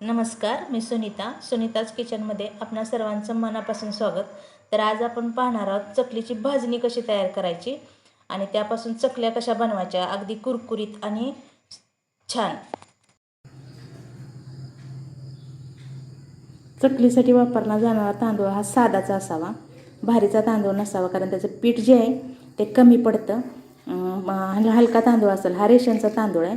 नमस्कार मी सुनीता. सुनीताज किचनमध्ये आपणा सर्वांचं मनापासून स्वागत. तर आज आपण पाहणार आहोत चकलीची भाजणी कशी तयार करायची आणि त्यापासून चकल्या कशा बनवायच्या अगदी कुरकुरीत आणि छान. चकलीसाठी वापरला जाणारा तांदूळ हा साधाचा असावा. भारीचा तांदूळ नसावा कारण त्याचं पीठ जे आहे ते कमी पडतं. हलका तांदूळ असेल हा रेशनचा तांदूळ आहे.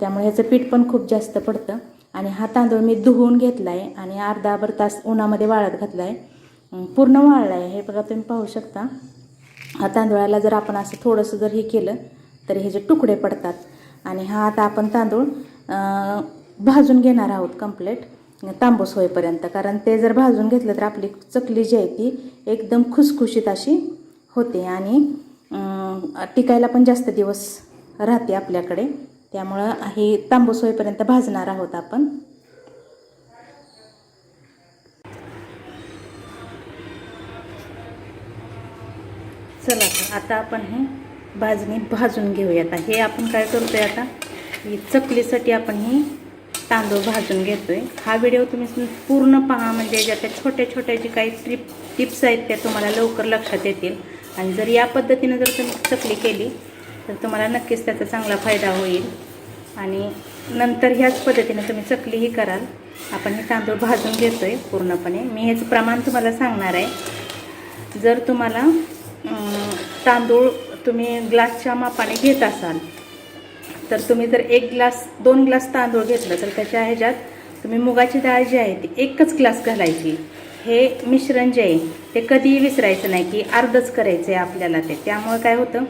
त्यामुळे ह्याचं पीठ पण खूप जास्त पडतं. आणि हा तांदूळ मी धुवून घेतला आहे आणि अर्धाभर तास उन्हामध्ये वाळत घातला आहे पूर्ण वाळला आहे हे बघा तुम्ही पाहू शकता. हा तांदूळाला जर आपण असं थोडंसं जर हे केलं तर हे जे तुकडे पडतात आणि हा आता आपण तांदूळ भाजून घेणार आहोत कंप्लेट तांबूस होईपर्यंत. कारण ते जर भाजून घेतलं तर आपली चकली जी आहे ती एकदम खुसखुशीत अशी होते आणि टिकायला पण जास्त दिवस राहते आपल्याकडे. त्यामुळं हे तांबूस होईपर्यंत भाजणार आहोत आपण. चला आता आपण हे भाजणी भाजून घेऊया आता हे आपण काय करतोय आता? ही चकलीसाठी आपण ही तांदूळ भाजून घेतोय. हा व्हिडिओ तुम्ही पूर्ण पहा म्हणजे ज्या त्या छोट्या छोट्या जे काही ट्रिप टिप्स आहेत त्या तुम्हाला लवकर लक्षात येतील. आणि जर या पद्धतीनं जर तुम्ही चकली केली तर तुम्हाला नक्कीच त्याचा चांगला फायदा होईल. आणि नंतर ह्याच पद्धतीने तुम्ही चकलीही कराल. आपण हे तांदूळ भाजून घेतो आहे पूर्णपणे. मी ह्याचं प्रमाण तुम्हाला सांगणार आहे. जर तुम्हाला तांदूळ तुम्ही ग्लासच्या मापाने घेत असाल तर तुम्ही जर एक ग्लास दोन ग्लास तांदूळ घेतलं तर त्याच्या ह्याच्यात तुम्ही मुगाची डाळ जी आहे ती एकच ग्लास घालायची. हे मिश्रण जे आहे ते कधीही विसरायचं नाही की अर्धच करायचं आहे आपल्याला ते. त्यामुळे काय होतं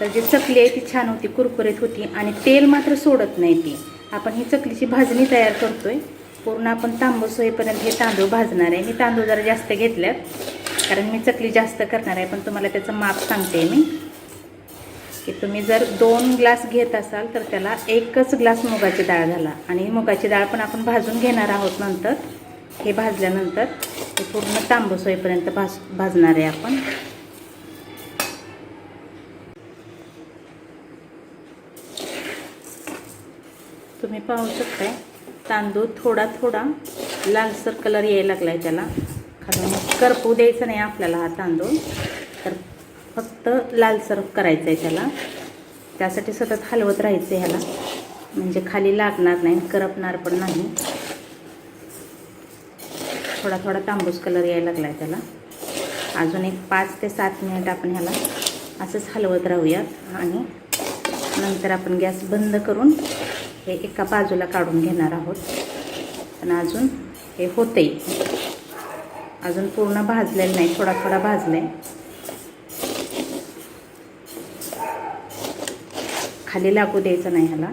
तर जी चकली आहे ती छान होती कुरकुरीत होती आणि तेल मात्र सोडत नाही ती. आपण ही चकलीची भाजणी तयार करतोय. पूर्ण आपण तांबूस होईपर्यंत हे तांदूळ भाजणार आहे. मी तांदूळ जरा जास्त घेतल्यात कारण मी चकली जास्त करणार आहे पण तुम्हाला त्याचं माप सांगते मी. की तुम्ही जर दोन ग्लास घेत असाल तर त्याला एकच ग्लास मुगाची डाळ घाला. आणि मुगाची डाळ पण आपण भाजून घेणार आहोत नंतर. हे भाजल्यानंतर ते पूर्ण तांबूस होईपर्यंत भाज भाजणार आहे आपण. तुम्ही पाहू शकताय तांदूळ थोडा थोडा लालसर कलर यायला लागला आहे त्याला. खालून करपू द्यायचं नाही आपल्याला हा तांदूळ. तर फक्त लालसर करायचं आहे त्याला. त्यासाठी सतत हलवत राहायचं आहे ह्याला. म्हणजे खाली लागणार नाही करपणार पण नाही. थोडा थोडा तांबूस कलर यायला लागला आहे त्याला. अजून एक पाच ते सात मिनिट आपण ह्याला असंच हलवत राहूयात आणि नंतर आपण गॅस बंद करून हे एका बाजूला काढून घेणार आहोत. पण अजून हे होते अजून पूर्ण भाजलेलं नाही थोडा थोडा भाजलं आहे खाली लागू द्यायचं नाही ह्याला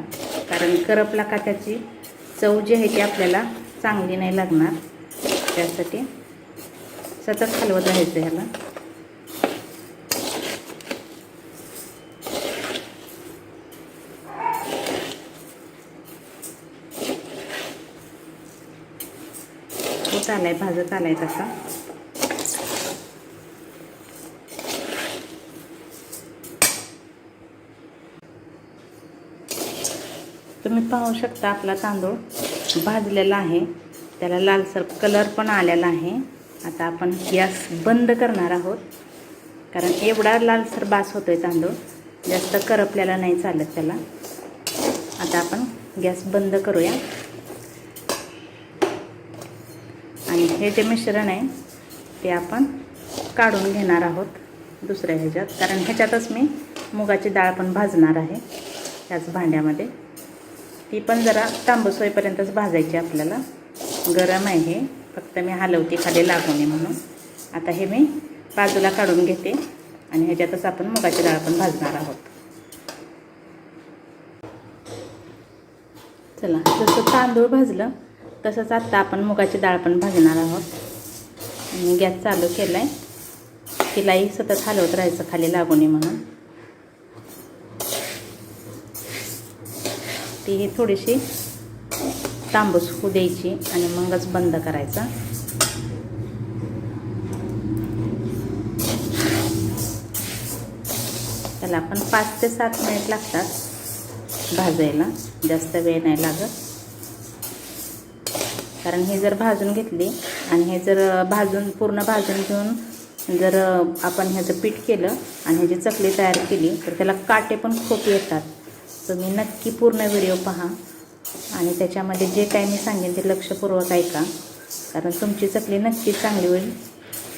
कारण करपला का त्याची चव जी आहे ती आपल्याला चांगली नाही लागणार. त्यासाठी सतत हलवत राहायचं ह्याला. होत आलाय भाजत आलाय तसा. तुम्ही पाहू शकता आपला तांदूळ भाजलेला आहे. त्याला लालसर कलर पण आलेला आहे. आता आपण गॅस बंद करणार आहोत. कारण एवढा लालसर बास होतो आहे तांदूळ. जास्त करपलेला नाही चालत त्याला. आता आपण गॅस बंद करूया. आणि हे जे मिश्रण आहे ते आपण काढून घेणार आहोत दुसऱ्या ह्याच्यात. कारण ह्याच्यातच मी मुगाची डाळ पण भाजणार आहे त्याच भांड्यामध्ये. ती पण जरा तांबूस होईपर्यंतच भाजायची आपल्याला. गरम आहे. हे फक्त मी हलवते खाली लागू नये म्हणून. आता हे मी बाजूला काढून घेते. आणि ह्याच्यातच आपण मुगाची डाळ पण भाजणार आहोत. चला जसं तांदूळ भाजलं तसंच आत्ता आपण मुगाची डाळ पण भाजणार आहोत. गॅस चालू केला आहे तिलाही सतत हलवत राहायचं खाली लागू नये म्हणून. ती ही थोडीशी तांबूस होऊ द्यायची आणि मगच बंद करायचा. त्याला आपण पाच ते सात मिनिट लागतात भाजायला. जास्त वेळ नाही लागत. कारण हे जर भाजून घेतली आणि हे जर भाजून पूर्ण भाजून घेऊन जर आपण ह्याचं पीठ केलं आणि ह्याची चकली तयार केली तर त्याला काटे पण खूप येतात. तुम्ही नक्की पूर्ण व्हिडिओ पहा. आणि त्याच्यामध्ये जे काय मी सांगेन ते लक्षपूर्वक ऐका. कारण तुमची चकली नक्कीच चांगली होईल.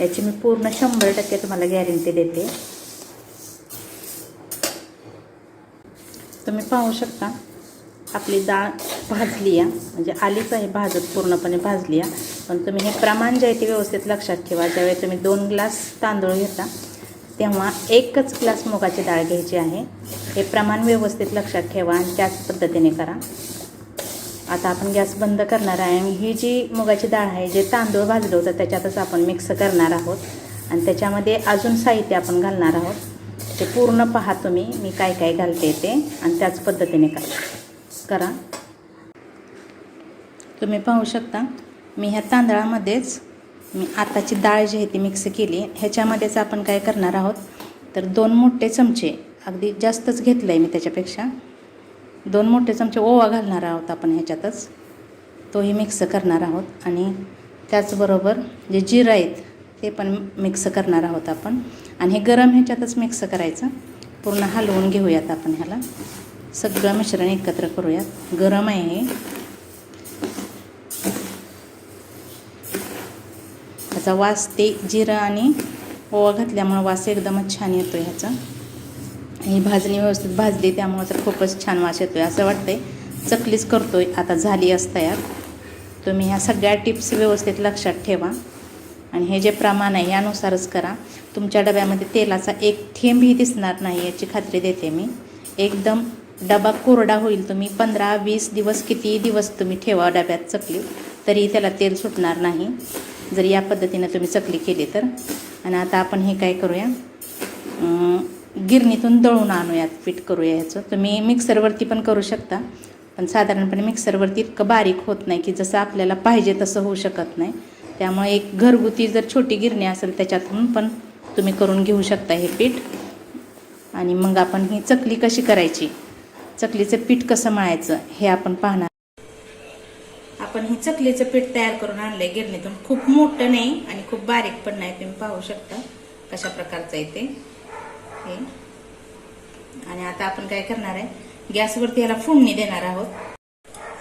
याची मी पूर्ण शंभर टक्के तुम्हाला गॅरंटी देते. तुम्ही पाहू शकता आपली डाळ भाजली आहे. म्हणजे आलीच आहे भाजत पूर्णपणे भाजली आहे. पण तुम्ही हे प्रमाण जे आहे ते व्यवस्थित लक्षात ठेवा. ज्यावेळी तुम्ही दोन ग्लास तांदूळ घेता तेव्हा एकच ग्लास मुगाची डाळ घ्यायची आहे. हे प्रमाण व्यवस्थित लक्षात ठेवा आणि त्याच पद्धतीने करा. आता आपण गॅस बंद करणार आहे आणि ही जी मुगाची डाळ आहे जे तांदूळ भाजलं होतं त्याच्यातच आपण मिक्स करणार आहोत. आणि त्याच्यामध्ये अजून साहित्य आपण घालणार आहोत. ते पूर्ण पहा तुम्ही मी काय काय घालते ते आणि त्याच पद्धतीने करा. करा. तुम्ही पाहू शकता मी ह्या तांदळामध्येच मी आताची डाळ जी आहे ती मिक्स केली. ह्याच्यामध्येच आपण काय करणार आहोत तर दोन मोठे चमचे अगदी जास्तच घेतलं आहे मी त्याच्यापेक्षा. दोन मोठे चमचे ओवा घालणार आहोत आपण ह्याच्यातच. तोही मिक्स करणार आहोत आणि त्याचबरोबर जे जिरं आहेत ते पण मिक्स करणार आहोत आपण. आणि हे गरम ह्याच्यातच मिक्स करायचं. पूर्ण हलवून घेऊयात आपण ह्याला. सगळं मिश्रण एकत्र करूयात. गरम आहे हे. ह्याचा वास ते जिरं आणि ओवा घातल्यामुळं वास एकदमच छान येतो ह्याचा. ही भाजणी व्यवस्थित भाजली त्यामुळं तर खूपच छान वास येतो आहे असं वाटतंय. चकलीच करतोय. आता झाली असं तयार. तुम्ही ह्या सगळ्या टिप्स व्यवस्थित लक्षात ठेवा. आणि हे जे प्रमाण आहे यानुसारच करा. तुमच्या डब्यामध्ये तेलाचा एक थेंबही दिसणार नाही याची खात्री देते मी. एकदम डबा कोरडा होईल तुम्ही. पंधरा वीस दिवस कितीही दिवस तुम्ही ठेवा डब्यात चकली तरी त्याला तेल सुटणार नाही. जर या पद्धतीनं तुम्ही चकली केली तर. आणि आता आपण हे काय करूया? गिरणीतून दळून आणूयात पीठ करूया ह्याचं तुम्ही मिक्सरवरती पण करू शकता पण साधारणपणे मिक्सरवरती इतकं बारीक होत नाही की जसं आपल्याला पाहिजे तसं होऊ शकत नाही. त्यामुळे एक घरगुती जर छोटी गिरणी असेल त्याच्यातून पण तुम्ही करून घेऊ शकता हे पीठ. आणि मग आपण ही चकली कशी करायची? चकलीचं पीठ कसं मळायचं हे आपण पाहणार. आपण ही चकलीचं पीठ तयार करून आणलं आहे गिरणीतून. खूप मोठं नाही आणि खूप बारीक पण नाही तुम्ही पाहू शकता कशा प्रकारचं आहे ते. हे आणि आता आपण काय करणार आहे? गॅसवरती याला फोडणी देणार आहोत.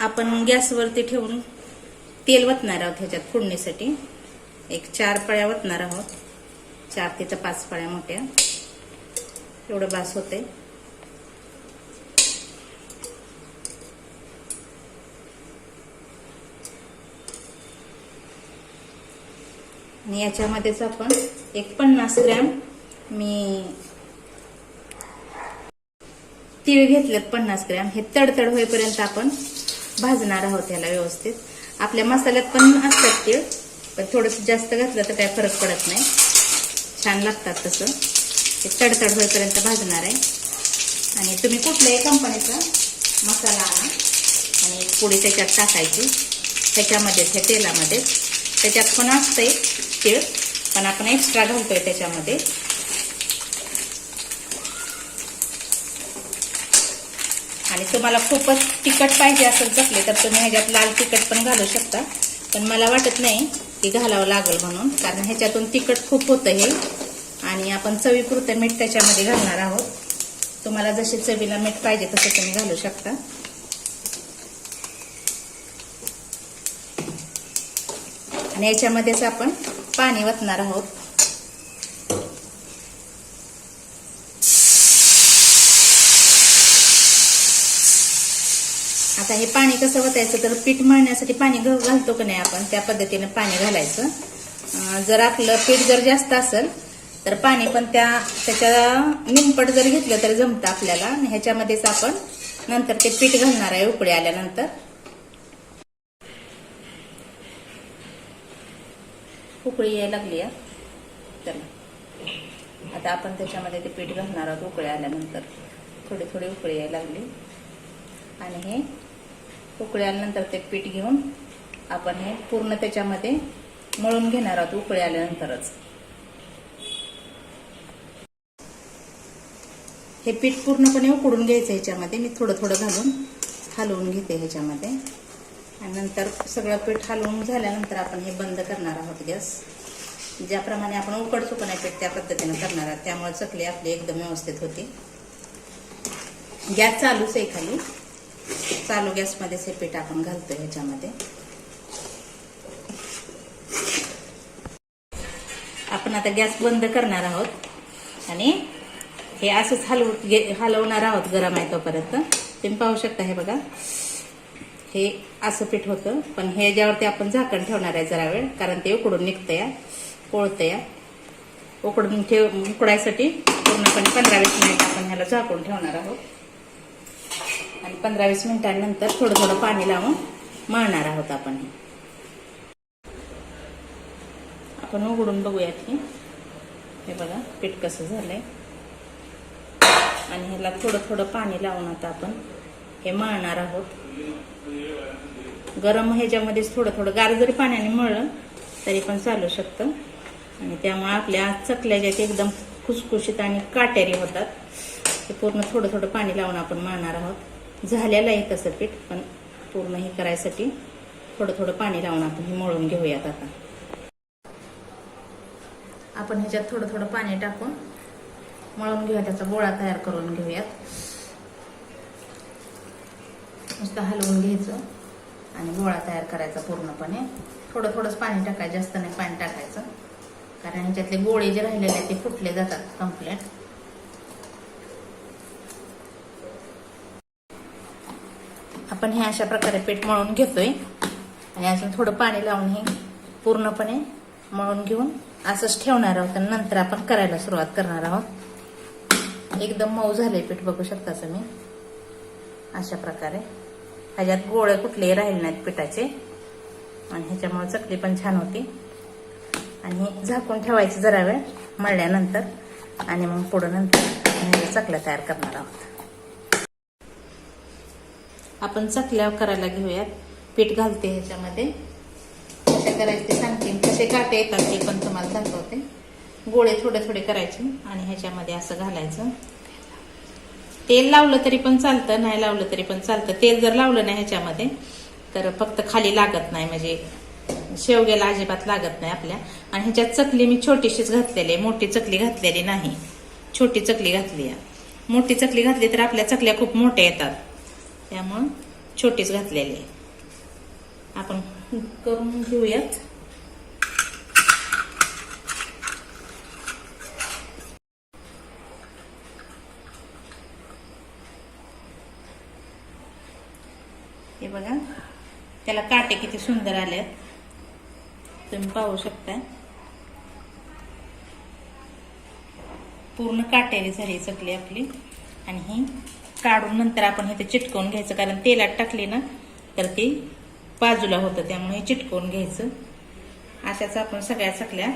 आपण गॅसवरती ठेवून तेल वतणार आहोत ह्याच्यात फोडणीसाठी. एक चार पळ्या वतणार आहोत. चार ते तर पाच पळ्या मोठ्या. एवढं बास होते आणि याच्यामध्येच आपण एक पन्नास ग्रॅम मी तीळ घेतलेत पन्नास ग्रॅम. हे तडतड होईपर्यंत आपण भाजणार आहोत याला व्यवस्थित. आपल्या मसाल्यात पण असतात तीळ पण थोडंसं जास्त घातलं तर काय फरक पडत नाही. छान लागतात तसं. हे तडतड होईपर्यंत भाजणार आहे. आणि तुम्ही कुठल्याही कंपनीचा मसाला आणा. आणि पुढे त्याच्यात टाकायची. त्याच्यामध्येच ह्या तेलामध्ये. त्याच्यात पण असतंय तीळ पण आपण एक्स्ट्रा घालतोय त्याच्यामध्ये. तुम्हाला खूपच तिखट पाहिजे असेल चकले तर तुम्ही ह्याच्यात लाल तिखट पण घालू शकता. पण मला वाटत नाही की घालावं लागेल म्हणून कारण ह्याच्यातून तिखट खूप होतं हे. आणि आपण चवीपुरतं मीठ त्याच्यामध्ये घालणार आहोत. तुम्हाला जसे चवीला मीठ पाहिजे तसं तुम्ही घालू शकता. आणि याच्यामध्येच आपण पाणी वतणार आहोत. आता हे पाणी कसं वतायचं तर पीठ मळण्यासाठी पाणी घ- घालतो का नाही आपण त्या पद्धतीने पाणी घालायचं. जर आपलं पीठ जर जास्त असेल तर पाणी पण त्या त्याच्या निंपट जर घेतलं तर जमतं आपल्याला. ह्याच्यामध्येच आपण नंतर ते पीठ घालणार आहे उकळी आल्यानंतर. उकळी यायला लागली आहे चला. आता आपण त्याच्यामध्ये ते पीठ घालणार आहोत उकळी आल्यानंतर. थोडी थोडी उकळी यायला लागली. आणि हे उकळल्यानंतर ते पीठ घेऊन आपण हे पूर्ण त्याच्यामध्ये मळून घेणार आहोत उकळी आल्यानंतरच. हे पीठ पूर्णपणे उकडून घ्यायचं ह्याच्यामध्ये मी थोडं थोडं घालून हलवून घेते ह्याच्यामध्ये. आणि नंतर सगळं पीठ हलवून झाल्यानंतर आपण हे बंद करणार आहोत गॅस. ज्याप्रमाणे आपण उकड सुकण्या पीठ त्या पद्धतीनं करणार आहोत त्यामुळे चकली आपली एकदम व्यवस्थित होती. गॅस चालूच आहे खाली. चालू गॅसमध्येच हे पीठ आपण घालतो ह्याच्यामध्ये आपण आता गॅस बंद करणार आहोत आणि हे असंच हलव गे- हलवणार आहोत गरम आहे तोपर्यंत. तुम्ही पाहू शकता हे बघा. हे असं पीठ होतं पण हे ज्यावरती आपण झाकण ठेवणार आहे जरा वेळ कारण ते उकडून निघतं या पोळतं या उकडून ठेव उकडायसाठी पूर्णपणे पंधरा वीस मिनिट आपण ह्याला झाकून ठेवणार आहोत. आणि पंधरा वीस मिनिटांनंतर थोडं थोडं पाणी लावून मळणार आहोत आपण हे. आपण उघडून बघूयात हे हे बघा पीठ कसं झालंय. आणि ह्याला थोडं थोडं पाणी लावून आता आपण हे मळणार आहोत. गरम ह्याच्यामध्येच थोडं थोडं गार जरी पाण्याने मळलं तरी पण चालू शकतं. आणि त्यामुळे आपल्या चकल्या ज्या एकदम खुसखुशीत आणि काटेरी होतात ते पूर्ण थोडं थोडं पाणी लावून आपण मळणार आहोत. झालेलं आहे तसं पीठ पण पूर्ण हे करायसाठी थोडं थोडं पाणी लावून आपण हे मळून घेऊयात आता. आपण ह्याच्यात थोडं थोडं पाणी टाकून मळून घेऊया त्याचा गोळा तयार करून घेऊयात. नुसतं हलवून घ्यायचं आणि गोळा तयार करायचा पूर्णपणे. थोडं थोडंच पाणी टाकायचं जास्त नाही पाणी टाकायचं. कारण ह्याच्यातले गोळे जे राहिलेले आहेत ते फुटले जातात कम्प्लेट आपण हे अशा प्रकारे पीठ मळून घेतोय. आणि अजून थोडं पाणी लावून हे पूर्णपणे मळून घेऊन असंच ठेवणार आहोत आणि नंतर आपण करायला सुरुवात करणार आहोत. एकदम मऊ झाले पीठ बघू शकता तुम्ही. अशा प्रकारे. ह्याच्यात गोळे कुठलेही राहिले नाहीत पिठाचे. आणि ह्याच्यामुळे चकली पण छान होती. आणि झाकून ठेवायची जरा वेळ मळल्यानंतर. आणि मग पुढं नंतर ह्याच्या चकल्या तयार करणार आहोत. आपण चकल्या करायला घेऊयात. पीठ घालते ह्याच्यामध्ये. कसे करायचे ते सांगते. कसे काटे येतात ते पण तुम्हाला दाखवते गोळे थोडे थोडे करायचे आणि ह्याच्यामध्ये असं घालायचं. तेल लावलं तरी पण चालतं नाही लावलं तरी पण चालतं. तेल जर लावलं नाही ह्याच्यामध्ये तर फक्त खाली लागत नाही. म्हणजे शेवग्याला अजिबात लागत नाही आपल्या. आणि ह्याच्यात चकली मी छोटीशीच घातलेली आहे. मोठी चकली घातलेली नाही. छोटी चकली घातली आहे. मोठी चकली घातली तर आपल्या चकल्या खूप मोठ्या येतात. त्यामुळं छोटीच घातलेली आहे. आपण करून घेऊयात. हे बघा त्याला काटे किती सुंदर आलेत. तुम्ही पाहू शकता. पूर्ण काटेरी झाली चकली आपली. आणि ही काढून नंतर आपण हे ते चिटकवून घ्यायचं कारण तेलात टाकली ना तर ती बाजूला होतं त्यामुळे हे चिटकवून घ्यायचं. अशाच आपण सगळ्या चकल्या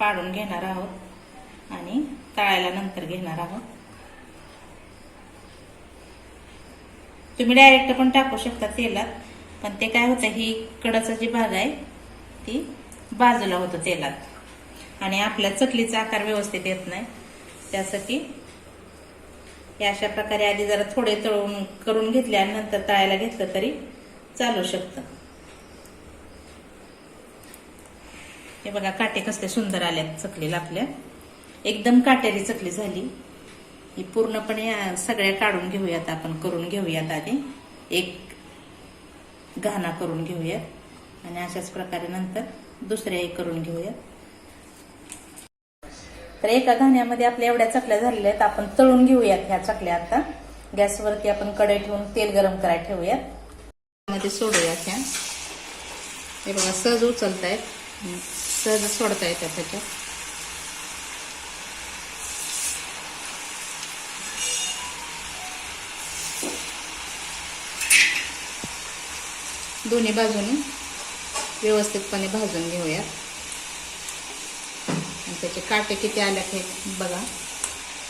पाडून घेणार आहोत आणि तळायला नंतर घेणार आहोत. तुम्ही डायरेक्ट पण टाकू शकता तेलात पण ते काय होतं ही कडाचा जी भाग आहे ती बाजूला होतं तेलात. आणि आपल्या चकलीचा आकार व्यवस्थित येत नाही. त्यासाठी हे अशा प्रकारे आधी जरा थोडे तळून करून घेतले आणि नंतर तळायला घेतलं तरी चालू शकतं. हे बघा काटे कसले सुंदर आल्यात चकलीला आपल्या. एकदम काटेरी चकली झाली. ही पूर्णपणे सगळ्या काढून घेऊयात आपण करून घेऊयात आधी. एक घाणा करून घेऊयात. आणि अशाच प्रकारे नंतर दुसऱ्या एक करून घेऊयात. तर एका घाण्यामध्ये आपल्या एवढ्या चकल्या झालेल्या आहेत आपण तळून घेऊयात ह्या चकल्या आता. गॅसवरती आपण कढई ठेवून तेल गरम करायला ठेवूयात. मध्ये सोडूयात ह्या. हे बघा सहज उचलतायत. सहज सोडता येतात त्याच्यात दोन्ही बाजूने व्यवस्थितपणे भाजून घेऊयात. त्याचे काटे किती आल्यात हे बघा.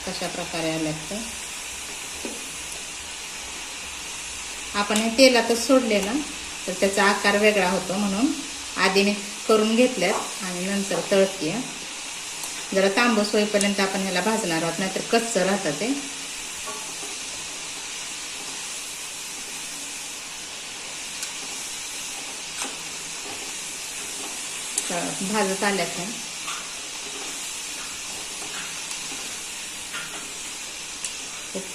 कशा प्रकारे आले तर आपण हे तेलातच सोडले ना तर त्याचा आकार वेगळा होतो म्हणून आधी मी करून घेतल्यात आणि नंतर तळतीय. जरा तांबूस होईपर्यंत आपण ह्याला भाजणार आहोत नाहीतर कच्चं राहतं ते. भाजत आल्यात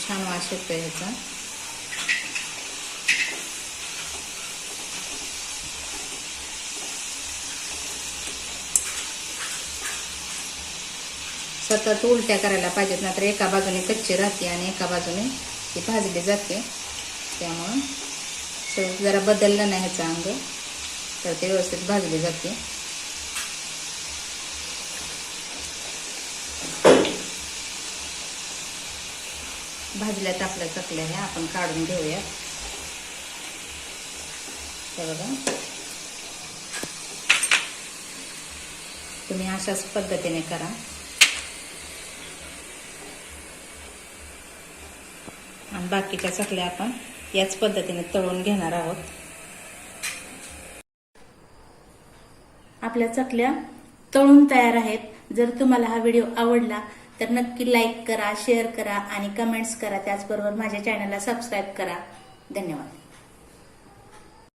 छान वास येतो ह्याचा सतत उलट्या करायला पाहिजेत ना तर एका बाजूने कच्ची राहते आणि एका बाजूने ती भाजली जाते. त्यामुळं जरा बदललं नाही ह्याचं अंग तर ते व्यवस्थित भाजली जाते. भाजल्यात आपल्या चकल्या ह्या आपण काढून घेऊया. बघा. तुम्ही अशाच पद्धतीने करा. आणि बाकीच्या चकल्या आपण याच पद्धतीने तळून घेणार आहोत. आपल्या चकल्या तळून तयार आहेत. जर तुम्हाला हा व्हिडिओ आवडला तर नक्की लाईक करा शेअर करा आणि कमेंट्स करा. त्याचबरोबर माझ्या चॅनलला सबस्क्राईब करा. धन्यवाद.